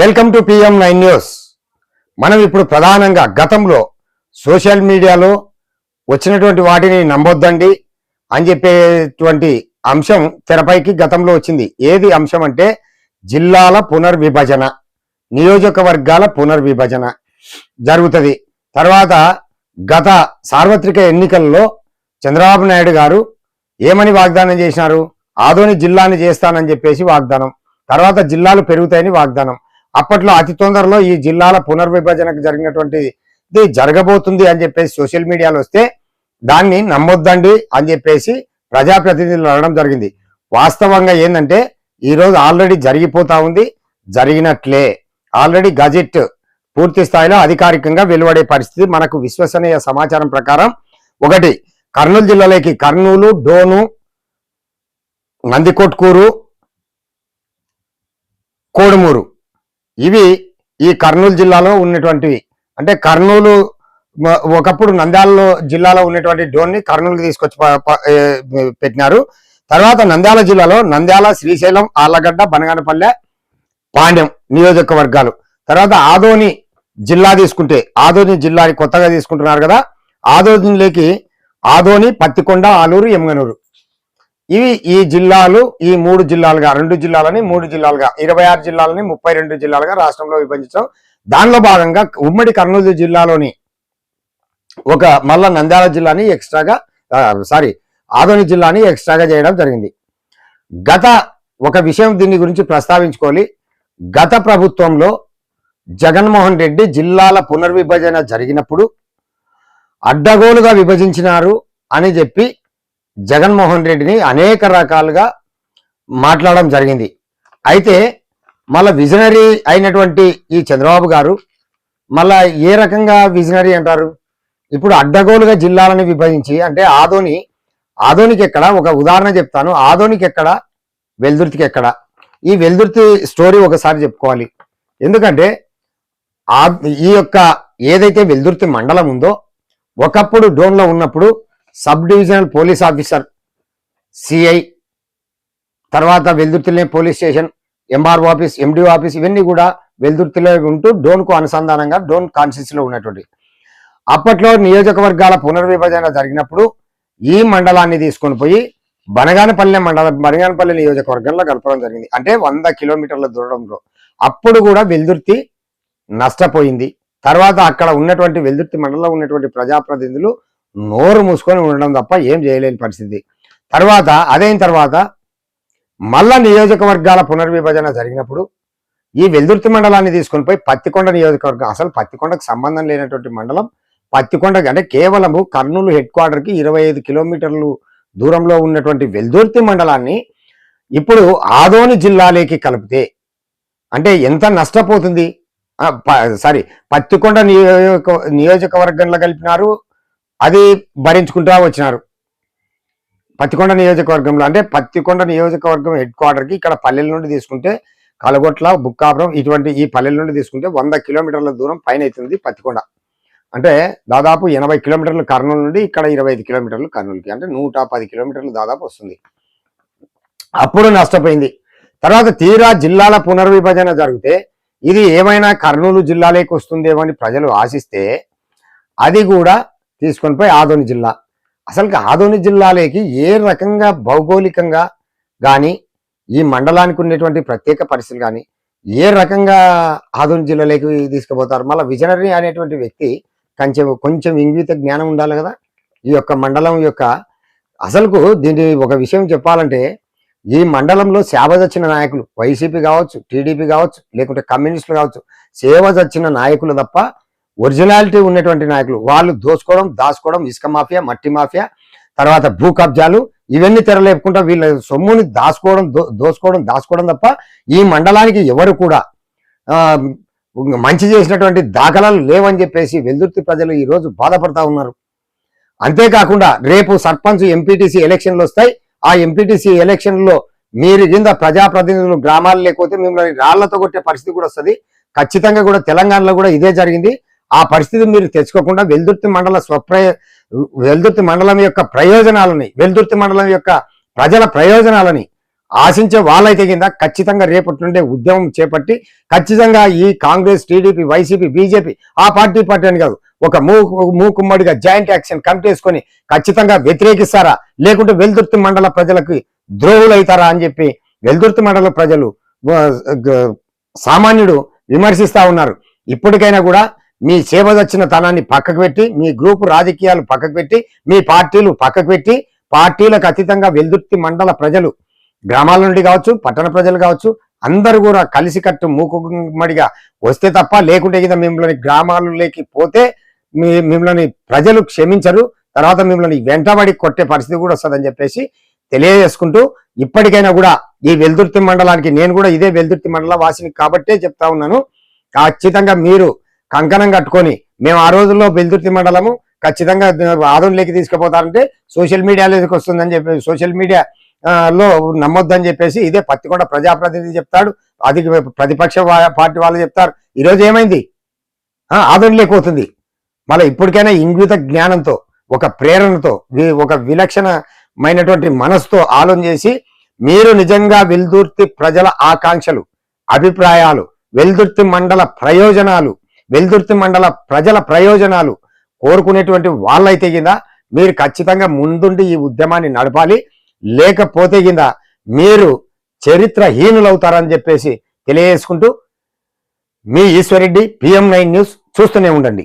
Welcome to PM nine news మనం ఇప్పుడు ప్రధానంగా గతంలో సోషల్ మీడియాలో వచ్చినటువంటి వాటిని నమ్మొద్దండి అని చెప్పేటువంటి అంశం తెరపైకి గతంలో వచ్చింది. ఏది అంశం అంటే జిల్లాల పునర్విభజన నియోజకవర్గాల పునర్విభజన జరుగుతుంది. తర్వాత గత సార్వత్రిక ఎన్నికల్లో చంద్రబాబు నాయుడు గారు ఏమని వాగ్దానం చేసినారు? ఆదోని జిల్లాని చేస్తానని చెప్పేసి వాగ్దానం. తర్వాత జిల్లాలు పెరుగుతాయని వాగ్దానం. అప్పట్లో అతి తొందరలో ఈ జిల్లాల పునర్విభజనకు జరిగినటువంటి ఇది జరగబోతుంది అని చెప్పేసి సోషల్ మీడియాలో వస్తే దాన్ని నమ్మొద్దండి అని చెప్పేసి ప్రజాప్రతినిధులు అనడం జరిగింది. వాస్తవంగా ఏంటంటే ఈరోజు ఆల్రెడీ జరిగిపోతా ఉంది జరిగినట్లే. ఆల్రెడీ గజెట్ పూర్తి స్థాయిలో అధికారికంగా వెలువడే పరిస్థితి మనకు విశ్వసనీయ సమాచారం ప్రకారం ఒకటి కర్నూలు జిల్లాలోకి కర్నూలు డోను నందికొట్కూరు కోడుమూరు. ఇవి ఈ కర్నూలు జిల్లాలో ఉన్నటువంటివి. అంటే కర్నూలు ఒకప్పుడు నంద్యాలలో జిల్లాలో ఉన్నటువంటి డోన్ని కర్నూలుకి తీసుకొచ్చి పెట్టినారు. తర్వాత నంద్యాల జిల్లాలో నంద్యాల శ్రీశైలం ఆళ్ళగడ్డ బనగానపల్లె పాండ్యం నియోజకవర్గాలు. తర్వాత ఆదోని జిల్లా తీసుకుంటే ఆదోని జిల్లాని కొత్తగా తీసుకుంటున్నారు కదా ఆదోనిలోకి ఆదోని పత్తికొండ ఆలూరు ఎమ్గనూరు ఇవి ఈ జిల్లాలు ఈ మూడు జిల్లాలుగా రెండు జిల్లాలని మూడు జిల్లాలుగా ఇరవై ఆరు జిల్లాలని ముప్పై రెండు జిల్లాలుగా రాష్ట్రంలో విభజించడం దానిలో భాగంగా ఉమ్మడి కర్నూలు జిల్లాలోని ఒక మళ్ళా నంద్యాల జిల్లాని ఎక్స్ట్రాగా సారీ ఆదోని జిల్లాని ఎక్స్ట్రాగా చేయడం జరిగింది. గత ఒక విషయం దీని గురించి ప్రస్తావించుకోవాలి. గత ప్రభుత్వంలో జగన్మోహన్ రెడ్డి జిల్లాల పునర్విభజన జరిగినప్పుడు అడ్డగోలుగా విభజించినారు అని చెప్పి జగన్మోహన్ రెడ్డిని అనేక రకాలుగా మాట్లాడడం జరిగింది. అయితే మళ్ళా విజనరీ అయినటువంటి ఈ చంద్రబాబు గారు మళ్ళా ఏ రకంగా విజనరీ అంటారు? ఇప్పుడు అడ్డగోలుగా జిల్లాలను విభజించి అంటే ఆదోని ఆదోనికి ఎక్కడ? ఒక ఉదాహరణ చెప్తాను. ఆదోనికి ఎక్కడ? వెల్దుర్తికి ఎక్కడ? ఈ వెల్దుర్తి స్టోరీ ఒకసారి చెప్పుకోవాలి. ఎందుకంటే ఆ ఈ యొక్క ఏదైతే వెల్దుర్తి మండలం ఉందో ఒకప్పుడు డోన్లో ఉన్నప్పుడు sub divisional police officer CI తర్వాత వెల్దుర్తిలోనే police station MRO office MDO office ఇవన్నీ కూడా వెల్దుర్తిలో ఉంటూ డోన్కు అనుసంధానంగా డోన్ కాన్స్టిట్యూన్సీలో ఉన్నటువంటి. అప్పట్లో నియోజకవర్గాల పునర్విభజన జరిగినప్పుడు ఈ మండలాన్ని తీసుకొని పోయి బనగానపల్లె మండలం బనగానపల్లె నియోజకవర్గంలో కలపడం జరిగింది. అంటే వంద కిలోమీటర్ల దూరంలో. అప్పుడు కూడా వెల్దుర్తి నష్టపోయింది. తర్వాత అక్కడ ఉన్నటువంటి వెల్దుర్తి మండలంలో ఉన్నటువంటి ప్రజాప్రతినిధులు నోరు మూసుకొని ఉండడం తప్ప ఏం చేయలేని పరిస్థితి. తర్వాత అదైన తర్వాత మళ్ళా నియోజకవర్గాల పునర్విభజన జరిగినప్పుడు ఈ వెల్దుర్తి మండలాన్ని తీసుకొని పోయి పత్తికొండ నియోజకవర్గం అసలు పత్తికొండకు సంబంధం లేనటువంటి మండలం పత్తికొండ అంటే కేవలము కర్నూలు హెడ్ క్వార్టర్కి ఇరవై ఐదు కిలోమీటర్లు దూరంలో ఉన్నటువంటి వెల్దుర్తి మండలాన్ని ఇప్పుడు ఆదోని జిల్లాలోకి కలిపితే అంటే ఎంత నష్టపోతుంది? ప- సారీ పత్తికొండ నియోజక నియోజకవర్గంలో కలిపినారు అది భరించుకుంటూ వచ్చినారు. పత్తికొండ నియోజకవర్గంలో అంటే పత్తికొండ నియోజకవర్గం హెడ్ క్వార్టర్కి ఇక్కడ పల్లెల నుండి తీసుకుంటే కలగొట్ల బుక్కాపురం ఇటువంటి ఈ పల్లెల నుండి తీసుకుంటే వంద కిలోమీటర్ల దూరం పైన అవుతుంది పత్తికొండ. అంటే దాదాపు ఎనభై కిలోమీటర్లు కర్నూలు నుండి ఇక్కడ ఇరవై ఐదు కిలోమీటర్లు కర్నూలుకి అంటే నూట పది కిలోమీటర్లు దాదాపు వస్తుంది. అప్పుడు నష్టపోయింది. తర్వాత తీరా జిల్లాల పునర్విభజన జరిగితే ఇది ఏమైనా కర్నూలు జిల్లాలోకి వస్తుందేమో అని ప్రజలు ఆశిస్తే అది కూడా తీసుకొని పోయి ఆదోని జిల్లా. అసలుకి ఆదోని జిల్లాలోకి ఏ రకంగా భౌగోళికంగా కానీ ఈ మండలానికి ఉండేటువంటి ప్రత్యేక పరిస్థితులు కానీ ఏ రకంగా ఆదోని జిల్లాలోకి తీసుకుపోతారు? మళ్ళీ విజనరీ అనేటువంటి వ్యక్తి కొంచెం కొంచెం ఇంగిత జ్ఞానం ఉండాలి కదా? ఈ యొక్క మండలం యొక్క అసలుకు దీని ఒక విషయం చెప్పాలంటే ఈ మండలంలో సేవ చచ్చిన నాయకులు వైసీపీ కావచ్చు టీడీపీ కావచ్చు లేకుంటే కమ్యూనిస్టులు కావచ్చు సేవ చచ్చిన నాయకులు తప్ప ఒరిజినాలిటీ ఉన్నటువంటి నాయకులు. వాళ్ళు దోసుకోవడం దాచుకోవడం ఇసుక మాఫియా మట్టి మాఫియా తర్వాత భూ కబ్జాలు ఇవన్నీ తెరలేపుకుంటా వీళ్ళ సొమ్ముని దాచుకోవడం దోసుకోవడం దాచుకోవడం తప్ప ఈ మండలానికి ఎవరు కూడా మంచి చేసినటువంటి దాఖలాలు లేవని చెప్పేసి వెల్దుర్తి ప్రజలు ఈరోజు బాధపడతా ఉన్నారు. అంతేకాకుండా రేపు సర్పంచ్ ఎంపీటీసీ ఎలక్షన్లు వస్తాయి. ఆ ఎంపీటీసీ ఎలక్షన్లో మీరు కింద ప్రజాప్రతినిధులు గ్రామాలు లేకపోతే మిమ్మల్ని రాళ్ళతో కొట్టే పరిస్థితి కూడా వస్తుంది. ఖచ్చితంగా కూడా తెలంగాణలో కూడా ఇదే జరిగింది. ఆ పరిస్థితి మీరు తెచ్చుకోకుండా వెల్దుర్తి మండల స్వప్రయ వెల్దుర్తి మండలం యొక్క ప్రయోజనాలని వెల్దుర్తి మండలం యొక్క ప్రజల ప్రయోజనాలని ఆశించే వాళ్ళైతే కింద ఖచ్చితంగా రేపటి నుండే ఉద్యమం చేపట్టి ఖచ్చితంగా ఈ కాంగ్రెస్ టీడీపీ వైసీపీ బీజేపీ ఆ పార్టీ పార్టీ అని కాదు ఒక మూ మూకుమ్మడిగా జాయింట్ యాక్షన్ కమిటీ వేసుకొని ఖచ్చితంగా వ్యతిరేకిస్తారా? లేకుంటే వెల్దుర్తి మండల ప్రజలకు ద్రోహులైతారా అని చెప్పి వెల్దుర్తి మండల ప్రజలు సామాన్యుడు విమర్శిస్తా ఉన్నారు. ఇప్పటికైనా కూడా మీ చేపదచ్చిన తనాన్ని పక్కకు పెట్టి మీ గ్రూప్ రాజకీయాలు పక్కకు పెట్టి మీ పార్టీలు పక్కకు పెట్టి పార్టీలకు అతీతంగా వెల్దుర్తి మండల ప్రజలు గ్రామాల నుండి కావచ్చు పట్టణ ప్రజలు కావచ్చు అందరూ కూడా కలిసికట్టు మూకుమ్మడిగా వస్తే తప్ప లేకుంటే కదా మిమ్మల్ని గ్రామాలలోకి పోతే మీ మిమ్మల్ని ప్రజలు క్షమించరు తర్వాత మిమ్మల్ని వెంటబడి కొట్టే పరిస్థితి కూడా వస్తుందని చెప్పేసి తెలియజేసుకుంటూ ఇప్పటికైనా కూడా ఈ వెల్దుర్తి మండలానికి నేను కూడా ఇదే వెల్దుర్తి మండల వాసిని కాబట్టే చెప్తా ఉన్నాను. ఖచ్చితంగా మీరు కంకణం కట్టుకొని మేము ఆ రోజుల్లో వెల్దుర్తి మండలము ఖచ్చితంగా ఆదోళనలోకి తీసుకుపోతారంటే సోషల్ మీడియాలోకి వస్తుందని చెప్పి సోషల్ మీడియా లో నమ్మొద్దని చెప్పేసి ఇదే పత్తికొండ ప్రజాప్రతినిధి చెప్తాడు. అది ప్రతిపక్ష పార్టీ వాళ్ళు చెప్తారు. ఈరోజు ఏమైంది? ఆ, మళ్ళీ ఇప్పటికైనా ఇంగిత జ్ఞానంతో ఒక ప్రేరణతో వి- ఒక విలక్షణమైనటువంటి మనసుతో ఆలోచన చేసి మీరు నిజంగా వెల్దుర్తి ప్రజల ఆకాంక్షలు అభిప్రాయాలు వెల్దుర్తి మండల ప్రయోజనాలు వెల్దుర్తి మండల ప్రజల ప్రయోజనాలు కోరుకునేటువంటి వాళ్ళైతే కింద మీరు ఖచ్చితంగా ముందుండి ఈ ఉద్యమాన్ని నడపాలి. లేకపోతే కింద మీరు చరిత్రహీనులవుతారని చెప్పేసి తెలియజేసుకుంటూ మీ ఈశ్వరెడ్డి పిఎం నైన్ న్యూస్ చూస్తూనే ఉండండి.